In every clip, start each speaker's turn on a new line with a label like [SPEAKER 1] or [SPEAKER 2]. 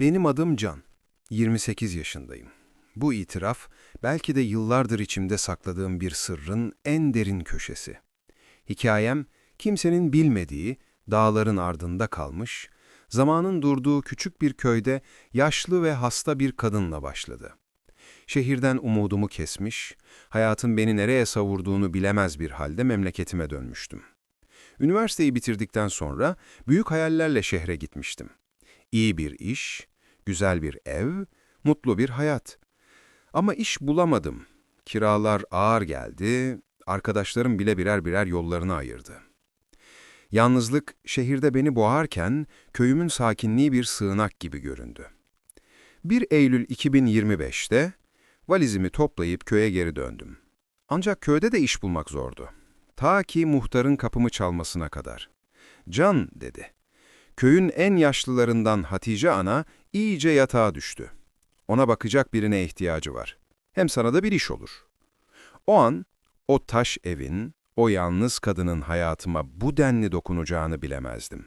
[SPEAKER 1] Benim adım Can. 28 yaşındayım. Bu itiraf belki de yıllardır içimde sakladığım bir sırrın en derin köşesi. Hikayem kimsenin bilmediği, dağların ardında kalmış, zamanın durduğu küçük bir köyde yaşlı ve hasta bir kadınla başladı. Şehirden umudumu kesmiş, hayatın beni nereye savurduğunu bilemez bir halde memleketime dönmüştüm. Üniversiteyi bitirdikten sonra büyük hayallerle şehre gitmiştim. İyi bir iş, güzel bir ev, mutlu bir hayat. Ama iş bulamadım. Kiralar ağır geldi, arkadaşlarım bile birer birer yollarını ayırdı. Yalnızlık şehirde beni boğarken köyümün sakinliği bir sığınak gibi göründü. 1 Eylül 2025'te valizimi toplayıp köye geri döndüm. Ancak köyde de iş bulmak zordu. Ta ki muhtarın kapımı çalmasına kadar. Can dedi. Köyün en yaşlılarından Hatice ana iyice yatağa düştü. Ona bakacak birine ihtiyacı var. Hem sana da bir iş olur. O an o taş evin, o yalnız kadının hayatıma bu denli dokunacağını bilemezdim.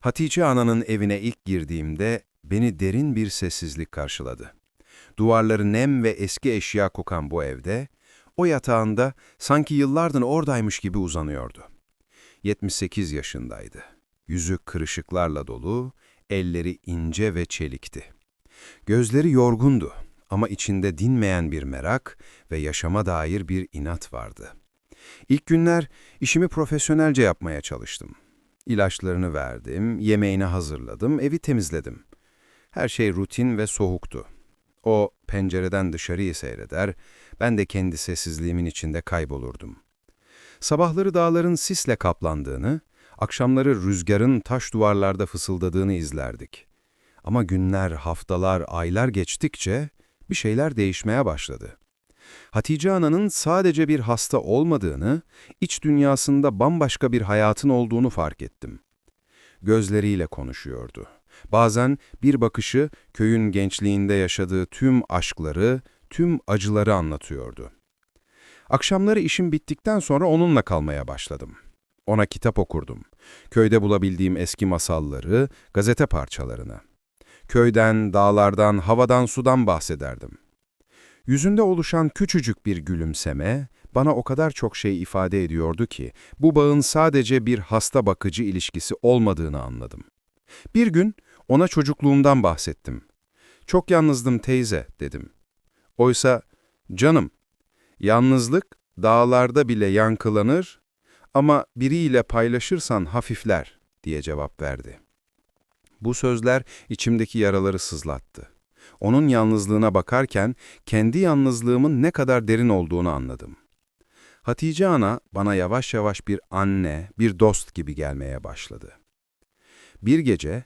[SPEAKER 1] Hatice ananın evine ilk girdiğimde beni derin bir sessizlik karşıladı. Duvarları nem ve eski eşya kokan bu evde, o yatağında sanki yıllardır oradaymış gibi uzanıyordu. 78 yaşındaydı. Yüzü kırışıklarla dolu, elleri ince ve çelikti. Gözleri yorgundu ama içinde dinmeyen bir merak ve yaşama dair bir inat vardı. İlk günler işimi profesyonelce yapmaya çalıştım. İlaçlarını verdim, yemeğini hazırladım, evi temizledim. Her şey rutin ve soğuktu. O pencereden dışarıyı seyreder, ben de kendi sessizliğimin içinde kaybolurdum. Sabahları dağların sisle kaplandığını, akşamları rüzgarın taş duvarlarda fısıldadığını izlerdik. Ama günler, haftalar, aylar geçtikçe bir şeyler değişmeye başladı. Hatice Ana'nın sadece bir hasta olmadığını, iç dünyasında bambaşka bir hayatın olduğunu fark ettim. Gözleriyle konuşuyordu. Bazen bir bakışı köyün gençliğinde yaşadığı tüm aşkları, tüm acıları anlatıyordu. Akşamları işim bittikten sonra onunla kalmaya başladım. Ona kitap okurdum. Köyde bulabildiğim eski masalları, gazete parçalarını. Köyden, dağlardan, havadan, sudan bahsederdim. Yüzünde oluşan küçücük bir gülümseme bana o kadar çok şey ifade ediyordu ki bu bağın sadece bir hasta bakıcı ilişkisi olmadığını anladım. Bir gün ona çocukluğumdan bahsettim. Çok yalnızdım teyze dedim. Oysa canım, yalnızlık dağlarda bile yankılanır ama biriyle paylaşırsan hafifler diye cevap verdi. Bu sözler içimdeki yaraları sızlattı. Onun yalnızlığına bakarken kendi yalnızlığımın ne kadar derin olduğunu anladım. Hatice ana bana yavaş yavaş bir anne, bir dost gibi gelmeye başladı. Bir gece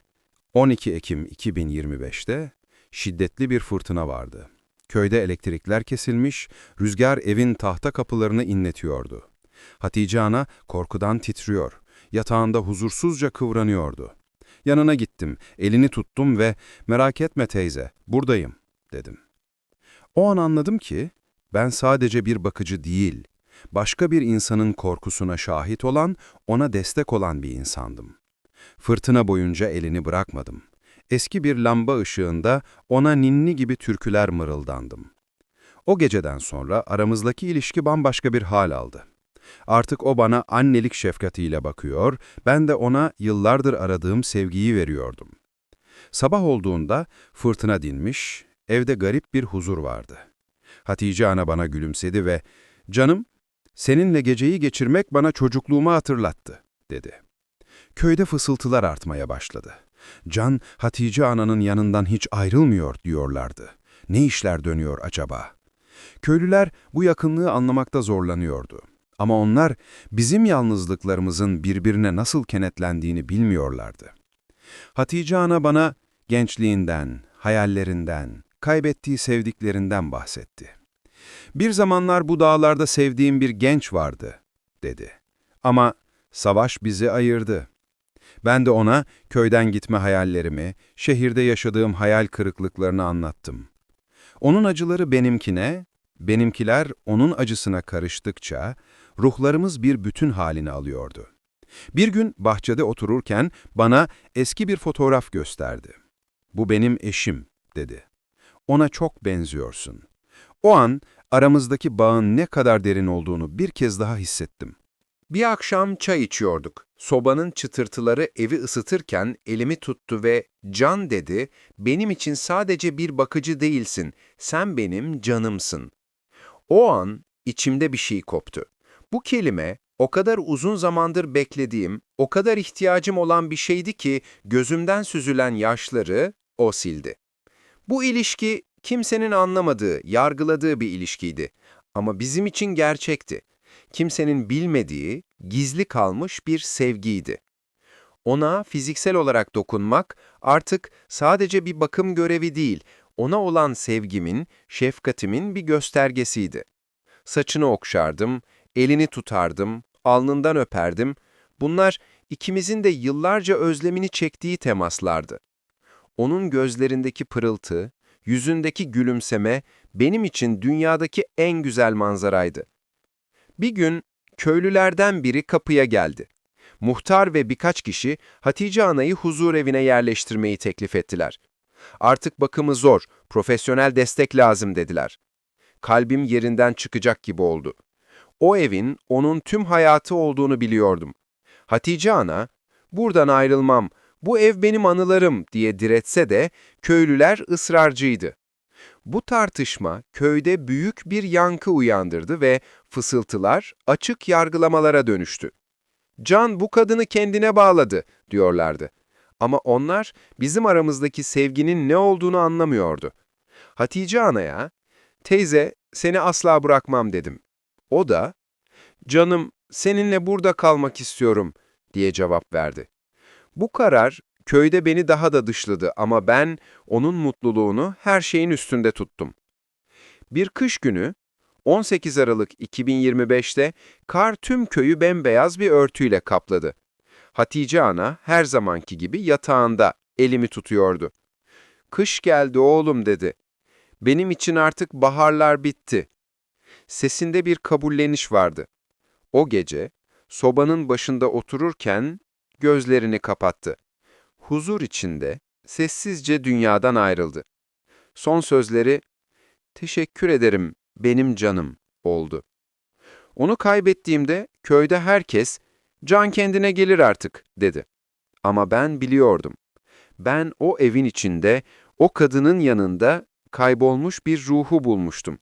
[SPEAKER 1] 12 Ekim 2025'te şiddetli bir fırtına vardı. Köyde elektrikler kesilmiş, rüzgar evin tahta kapılarını inletiyordu. Hatice ana korkudan titriyor, yatağında huzursuzca kıvranıyordu. Yanına gittim, elini tuttum ve merak etme teyze, buradayım dedim. O an anladım ki ben sadece bir bakıcı değil, başka bir insanın korkusuna şahit olan, ona destek olan bir insandım. Fırtına boyunca elini bırakmadım. Eski bir lamba ışığında ona ninni gibi türküler mırıldandım. O geceden sonra aramızdaki ilişki bambaşka bir hal aldı. Artık o bana annelik şefkatiyle bakıyor, ben de ona yıllardır aradığım sevgiyi veriyordum. Sabah olduğunda fırtına dinmiş, evde garip bir huzur vardı. Hatice ana bana gülümsedi ve ''Canım, seninle geceyi geçirmek bana çocukluğumu hatırlattı.'' dedi. Köyde fısıltılar artmaya başladı. Can, Hatice ananın yanından hiç ayrılmıyor diyorlardı. Ne işler dönüyor acaba? Köylüler bu yakınlığı anlamakta zorlanıyordu. Ama onlar bizim yalnızlıklarımızın birbirine nasıl kenetlendiğini bilmiyorlardı. Hatice ana bana gençliğinden, hayallerinden, kaybettiği sevdiklerinden bahsetti. Bir zamanlar bu dağlarda sevdiğim bir genç vardı, dedi. Ama savaş bizi ayırdı. Ben de ona köyden gitme hayallerimi, şehirde yaşadığım hayal kırıklıklarını anlattım. Onun acıları benimkine, benimkiler onun acısına karıştıkça ruhlarımız bir bütün halini alıyordu. Bir gün bahçede otururken bana eski bir fotoğraf gösterdi. Bu benim eşim, dedi. Ona çok benziyorsun. O an aramızdaki bağın ne kadar derin olduğunu bir kez daha hissettim. Bir akşam çay içiyorduk. Sobanın çıtırtıları evi ısıtırken elimi tuttu ve "Can" dedi, "Benim için sadece bir bakıcı değilsin, sen benim canımsın." O an içimde bir şey koptu. Bu kelime o kadar uzun zamandır beklediğim, o kadar ihtiyacım olan bir şeydi ki gözümden süzülen yaşları o sildi. Bu ilişki kimsenin anlamadığı, yargıladığı bir ilişkiydi. Ama bizim için gerçekti. Kimsenin bilmediği, gizli kalmış bir sevgiydi. Ona fiziksel olarak dokunmak artık sadece bir bakım görevi değil, ona olan sevgimin, şefkatimin bir göstergesiydi. Saçını okşardım, elini tutardım, alnından öperdim. Bunlar ikimizin de yıllarca özlemini çektiği temaslardı. Onun gözlerindeki pırıltı, yüzündeki gülümseme benim için dünyadaki en güzel manzaraydı. Bir gün köylülerden biri kapıya geldi. Muhtar ve birkaç kişi Hatice Ana'yı huzur evine yerleştirmeyi teklif ettiler. Artık bakımı zor, profesyonel destek lazım dediler. Kalbim yerinden çıkacak gibi oldu. O evin onun tüm hayatı olduğunu biliyordum. Hatice Ana, buradan ayrılmam, bu ev benim anılarım diye diretse de köylüler ısrarcıydı. Bu tartışma köyde büyük bir yankı uyandırdı ve fısıltılar açık yargılamalara dönüştü. Can bu kadını kendine bağladı diyorlardı. Ama onlar bizim aramızdaki sevginin ne olduğunu anlamıyordu. Hatice Ana'ya, teyze seni asla bırakmam dedim. O da, canım seninle burada kalmak istiyorum diye cevap verdi. Bu karar köyde beni daha da dışladı ama ben onun mutluluğunu her şeyin üstünde tuttum. Bir kış günü, 18 Aralık 2025'te kar tüm köyü bembeyaz bir örtüyle kapladı. Hatice ana her zamanki gibi yatağında elimi tutuyordu. Kış geldi oğlum dedi. Benim için artık baharlar bitti. Sesinde bir kabulleniş vardı. O gece sobanın başında otururken gözlerini kapattı. Huzur içinde sessizce dünyadan ayrıldı. Son sözleri, teşekkür ederim benim canım oldu. Onu kaybettiğimde köyde herkes, can kendine gelir artık dedi. Ama ben biliyordum. Ben o evin içinde, o kadının yanında kaybolmuş bir ruhu bulmuştum.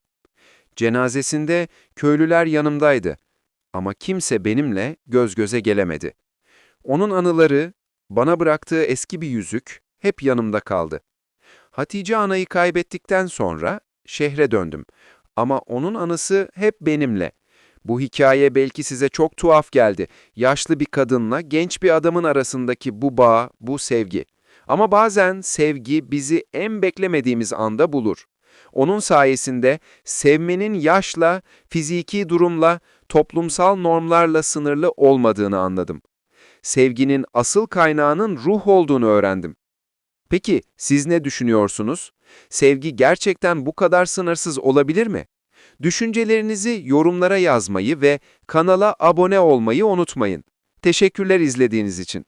[SPEAKER 1] Cenazesinde köylüler yanımdaydı ama kimse benimle göz göze gelemedi. Onun anıları, bana bıraktığı eski bir yüzük hep yanımda kaldı. Hatice anayı kaybettikten sonra şehre döndüm ama onun anısı hep benimle. Bu hikaye belki size çok tuhaf geldi. Yaşlı bir kadınla genç bir adamın arasındaki bu bağ, bu sevgi. Ama bazen sevgi bizi en beklemediğimiz anda bulur. Onun sayesinde sevmenin yaşla, fiziki durumla, toplumsal normlarla sınırlı olmadığını anladım. Sevginin asıl kaynağının ruh olduğunu öğrendim. Peki siz ne düşünüyorsunuz? Sevgi gerçekten bu kadar sınırsız olabilir mi? Düşüncelerinizi yorumlara yazmayı ve kanala abone olmayı unutmayın. Teşekkürler izlediğiniz için.